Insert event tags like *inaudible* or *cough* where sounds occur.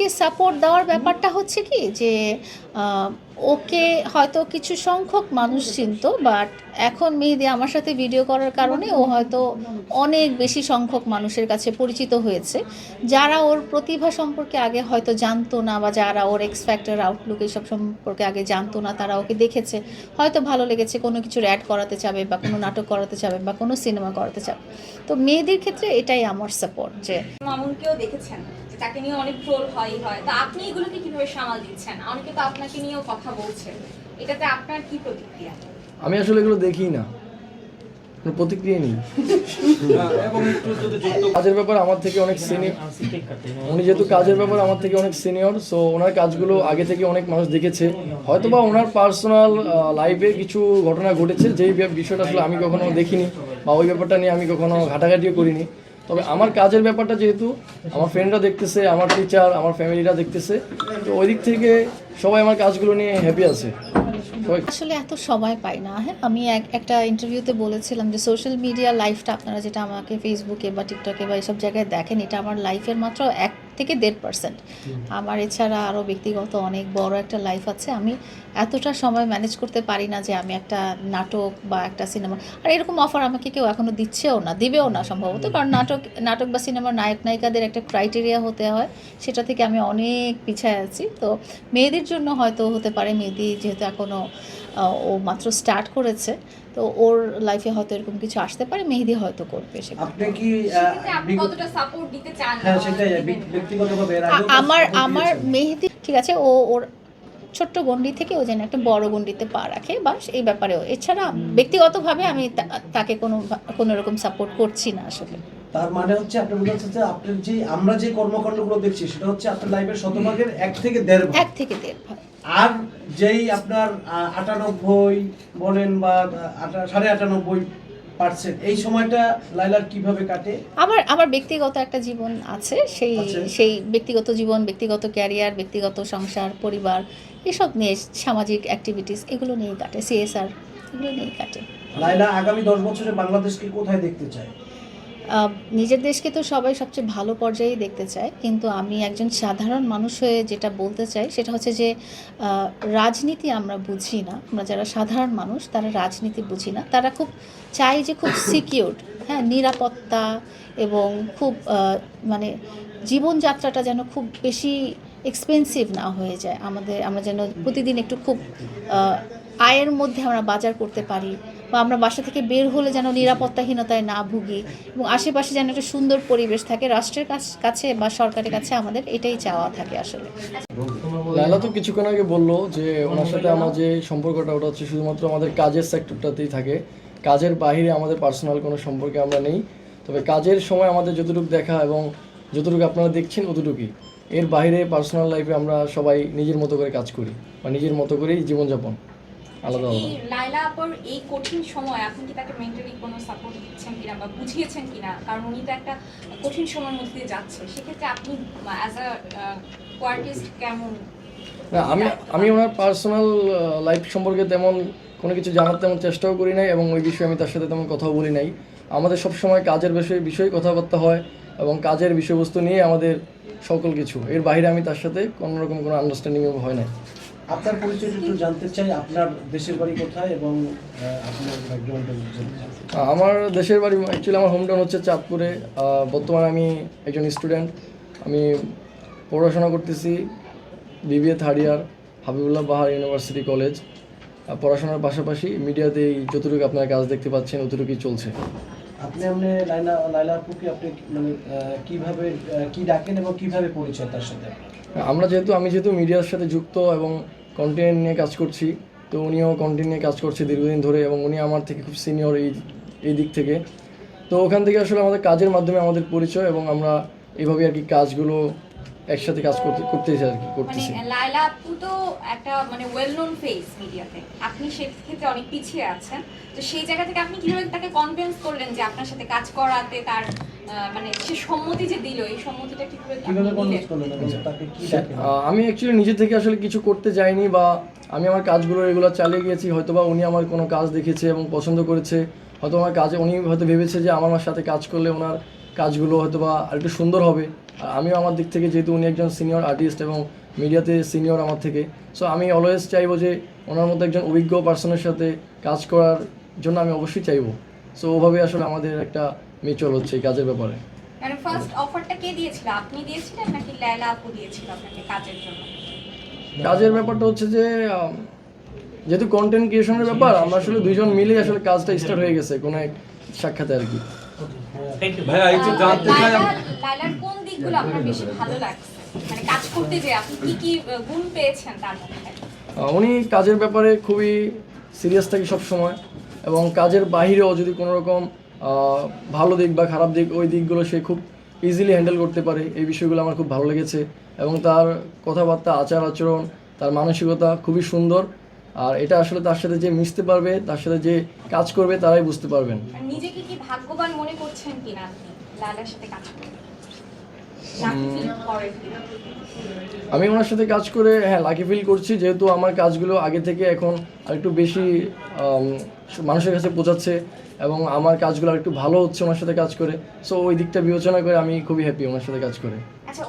মেহেদিকে support দেওয়ার ব্যাপারটা হচ্ছে কি যে ওকে হয়তো কিছু সংখ্যক মানুষ চিনতো বাট এখন মেহেদি আমার সাথে ভিডিও করার কারণে ও হয়তো অনেক বেশি সংখ্যক মানুষের কাছে পরিচিত হয়েছে, যারা ওর প্রতিভা সম্পর্কে আগে হয়তো জানতো না বা যারা ওর এক্স ফ্যাক্টর আউটলুক এইসব সম্পর্কে আগে জানতো না, তারা ওকে দেখেছে। হয়তো ভালো লেগেছে কোনো কিছুর অ্যাড করাতে চাবে বা কোনো নাটক করাতে চাবে বা কোনো সিনেমা করাতে চাবে। তো মেয়েদের ক্ষেত্রে এটাই আমার সাপোর্ট যে মামুনকেও দেখেছেন? তাকে নিয়ে অনেক ট্রোল হয় হয়। তো আপনি এগুলোকে কীভাবে সামাল দিচ্ছেন? অনেকে তো আপনাকে নিয়েও কথা বলছেন এটাতে আপনার কি প্রতিক্রিয়া? আমি আসলে এগুলো দেখি না। কোনো প্রতিক্রিয়া নেই। এবং একটু যদি যুক্ত কাজের ব্যাপারে আমার থেকে অনেক সিনিয়র উনি যেহেতু কাজের ব্যাপারে আমার থেকে অনেক সিনিয়র সো ওনার কাজগুলো আগে থেকে অনেক মানুষ দেখেছে। হয়তো বা ওনার পার্সোনাল লাইফে কিছু ঘটনা ঘটেছে যেই বিষয়টা আসলে আমি কখনো দেখিনি বা ওই ব্যাপারটা নিয়ে আমি কখনো ঘাটাঘাটিও করিনি। তবে আমার কাজের ব্যাপারটা যেহেতু, আমার ফ্রেন্ডরা দেখতেছে, আমার টিচার আমার ফ্যামিলিরা দেখতেছে, তো ওই দিক থেকে সবাই আমার কাজগুলো নিয়ে হ্যাপি আছে। আসলে এত সবাই পাই না হ্যাঁ? আমি এক, একটা ইন্টারভিউতে বলেছিলাম যে সোশ্যাল মিডিয়া লাইফটা আপনারা যেটা আমাকে ফেসবুকে বা টিকটকে বা এইসব জায়গায় দেখেন, এটা আমার লাইফের মাত্র এক থেকে দেড় পার্সেন্ট আমার এছাড়া আরও ব্যক্তিগত অনেক বড় একটা লাইফ আছে। আমি এতটা সময় ম্যানেজ করতে পারি না যে আমি একটা নাটক বা একটা সিনেমা আর এরকম অফার আমাকে কেউ এখনও দিচ্ছেও না দিবেও না সম্ভবত। কারণ নাটক নাটক বা সিনেমার নায়ক নায়িকাদের একটা ক্রাইটেরিয়া হতে হয়। সেটা থেকে আমি অনেক পিছায় আছি। তো মেয়েদের জন্য হয়তো হতে পারে মেয়েদি যেহেতু এখনও ও মাত্র স্টার্ট করেছে। তো ওর লাইফে হয়তো এরকম কিছু আসতে পারে মেহেদি হয়তো করবে আপনি কি আহ, সেক্ষেত্রে আপনি বিগত- কতটা সাপোর্ট দিতে চান? হ্যাঁ ব্যক্তিগতভাবে আমার আমার মেহেদি ঠিক আছে ও ওর ছোট্ট গন্ডি থেকে ও যেন একটা বড় গন্ডিতে পা রাখে বাস এই ব্যাপারেও এছাড়া ব্যক্তিগতভাবে আমি তাকে কোনো কোনো রকম সাপোর্ট করছি না আসলে। তার মানে হচ্ছে আপনি বলছেন যে আপনার যে আমরা যে কর্মকাণ্ডগুলো দেখছি সেটা হচ্ছে আপনার লাইফের শতভাগের এক থেকে দেড় ভাগ। এক থেকে দেড় ভাগ। আর যেই আপনার আটানব্বই বলেন বা সাড়ে আটানব্বই পার্সেন্ট এই সময়টা লাইলার কীভাবে কাটে? আমার আমার ব্যক্তিগত একটা জীবন আছে সেই সেই ব্যক্তিগত জীবন ব্যক্তিগত ক্যারিয়ার ব্যক্তিগত সংসার পরিবার এসব নিয়ে সামাজিক অ্যাক্টিভিটিস এগুলো নিয়েই কাটে সিএসআর এগুলো নিয়েই কাটে। লাইলা আগামী দশ বছরে বাংলাদেশকে কোথায় দেখতে চায়? নিজের দেশকে তো সবাই সবচেয়ে ভালো পর্যায়েই দেখতে চায় কিন্তু আমি একজন সাধারণ মানুষ হয়ে যেটা বলতে চাই সেটা হচ্ছে যে রাজনীতি আমরা বুঝি না। আমরা যারা সাধারণ মানুষ তারা রাজনীতি বুঝি না। তারা খুব চাই যে খুব *coughs* সিকিউরড হ্যাঁ নিরাপত্তা এবং খুব মানে জীবনযাত্রাটা যেন খুব বেশি এক্সপেন্সিভ না হয়ে যায়। আমাদের আমরা যেন প্রতিদিন একটু খুব আয়ের মধ্যে আমরা বাজার করতে পারি বা আমরা বাসা থেকে বের হলে যেন নিরাপত্তাহীনতায় না ভুগি এবং আশেপাশে যেন একটা সুন্দর পরিবেশ থাকে, রাষ্ট্রের কাছ- বা সরকারের কাছে আমাদের এটাই চাওয়া থাকে আসলে। লাইলা তো কিছুক্ষণ আগে বলল যে ওনার সাথে আমার যে সম্পর্কটা, ওটা হচ্ছে শুধুমাত্র আমাদের কাজের সেক্টরটাতেই থাকে। কাজের বাইরে আমাদের পার্সোনাল কোনো সম্পর্কে আমরা নেই। তবে কাজের সময় আমাদের যতটুকু দেখা এবং যতটুকু আপনারা দেখছেন অতটুকুই। এর বাইরে পার্সোনাল লাইফে আমরা সবাই নিজের মতো করে কাজ করি বা নিজের মতো করেই জীবনযাপন। আলাদা এই লাইলা আপুর এই কঠিন সময় আপনি কি তাকে মেন্টালি কোনো সাপোর্ট দিচ্ছেন কিনা বা বুঝিয়েছেন কিনা? কারণ উনি তো একটা কঠিন সময়ের মধ্যে দিয়ে যাচ্ছে। সেক্ষেত্রে আপনি অ্যাজ আ কোয়ার্টিস্ট কেমন? না আমি আমি ওনার পার্সোনাল লাইফ সম্পর্কে তেমন কোনো কিছু জানার তেমন চেষ্টাও করি নাই এবং ওই বিষয়ে আমি তার সাথে তেমন কথাও বলি নাই। আমাদের সবসময় কাজের বিষয়ে বিষয়ে কথাবার্তা হয় এবং কাজের বিষয়বস্তু নিয়ে আমাদের সকল কিছু এর বাইরে আমি তার সাথে কোনো রকম কোনো আন্ডারস্ট্যান্ডিং হয় না আপনার পরিচয় একটু জানতে চাই আপনার দেশের বাড়ি কোথায় এবং আপনার ব্যাকগ্রাউন্ডটা আমার দেশের বাড়ি অ্যাকচুয়ালি আমার হোম টাউন হচ্ছে চাঁদপুরে। বর্তমানে আমি একজন স্টুডেন্ট আমি পড়াশোনা করতেছি BBA third year Habibullah Bahar university college পড়াশোনার পাশাপাশি মিডিয়াতেই যতটুকু আপনারা কাজ দেখতে পাচ্ছেন অতটুকুই চলছে। আপনি আপনি লাইলা লাইলা আপুকে আপনি মানে কীভাবে কি ডাকেন এবং কীভাবে পরিচয় তার সাথে? আমরা যেহেতু আমি যেহেতু মিডিয়ার সাথে যুক্ত এবং কন্টেন্ট নিয়ে কাজ করছি। তো উনিও কন্টেন্ট নিয়ে কাজ করছে দীর্ঘদিন ধরে এবং উনি আমার থেকে খুব সিনিয়র এই এই দিক থেকে। তো ওখান থেকে আসলে আমাদের কাজের মাধ্যমে আমাদের পরিচয় এবং আমরা এইভাবে আর কি কাজগুলো একসাথে কাজ করতে, করতেছি আর কি মানে করতেছি লাইলা আপু তো একটা মানে ওয়েল নোন ফেস মিডিয়াতে আপনি সেক্ষেত্রে অনেক পিছিয়ে আছেন। তো সেই জায়গা থেকে আপনি কীভাবে তাকে কনভিন্স করলেন যে আপনার সাথে কাজ করাতে তার মানে সে সম্মতি যে দিল এই সম্মতিটা কীভাবে আহ, আমি অ্যাকচুয়ালি নিজে থেকে আসলে কিছু করতে যাইনি বা আমি আমার কাজগুলো রেগুলার চালিয়ে গিয়েছি হয়তোবা উনি আমার কোনো কাজ দেখেছে এবং পছন্দ করেছে হয়তো আমার কাজে উনি হয়তো ভেবেছে যে আমার সাথে কাজ করলে ওনার কাজগুলো হয়তোবা আরেকটু সুন্দর হবে। আর আমিও আমার দিক থেকে যেহেতু উনি একজন সিনিয়র আর্টিস্ট এবং মিডিয়াতে সিনিয়র আমার থেকে সো আমি অলওয়েজ চাইব যে ওনার মতো একজন অভিজ্ঞ পার্সনের সাথে কাজ করার জন্য আমি অবশ্যই চাইব। সো ওভাবে আসলে আমাদের একটা মিউচুয়াল হচ্ছে এই কাজের ব্যাপারে। মানে ফার্স্ট অফারটা কে দিয়েছিল? আপনি দিয়েছিলেন নাকি লায়লা আপু দিয়েছিল আপনাকে কাজের জন্য? কাজের ব্যাপারটা হচ্ছে যে যেহেতু কন্টেন্ট ক্রিয়েশনের ব্যাপার আমরা আসলে দুইজন মিলে আসলে কাজটা স্টার্ট হয়ে গেছে কোনো এক সাক্ষাতে আর কি। ভাইয়া একটু জানতে চাই লায়লা- লায়লার কোন দিকগুলো আপনার বেশি ভালো লাগছে? মানে কাজ করতে যে আপনি কি কি গুণ পেয়েছেন তার মধ্যে? উনি কাজের ব্যাপারে খুবই সিরিয়াস থাকে সব সময় এবং কাজের বাহিরেও যদি কোনো রকম ভালো দিক বা খারাপ দিক, ওই দিকগুলো সে খুব ইজিলি হ্যান্ডেল করতে পারে। এই বিষয়গুলো আমার খুব ভালো লেগেছে এবং তার কথাবার্তা, আচার আচরণ, তার মানসিকতা খুবই সুন্দর। আর এটা আসলে তার সাথে যে মিশতে পারবে, তার সাথে যে কাজ করবে, তারাই বুঝতে পারবেন। নিজেকে কি ভাগ্যবান মনে করছেন কিনা লায়লার সাথে কাজ নাকি feel করেন কিনা? আমি ওনার সাথে কাজ করে হ্যাঁ লাকি ফিল করছি যেহেতু আমার কাজগুলো আগে থেকে এখন আরেকটু বেশি মানুষের কাছে পৌঁছাচ্ছে এবং আমার কাজগুলো আরেকটু ভালো হচ্ছে ওনার সাথে কাজ করে। সো ওই দিকটা বিবেচনা করে আমি খুবই হ্যাপি ওনার সাথে কাজ করে। আচ্ছা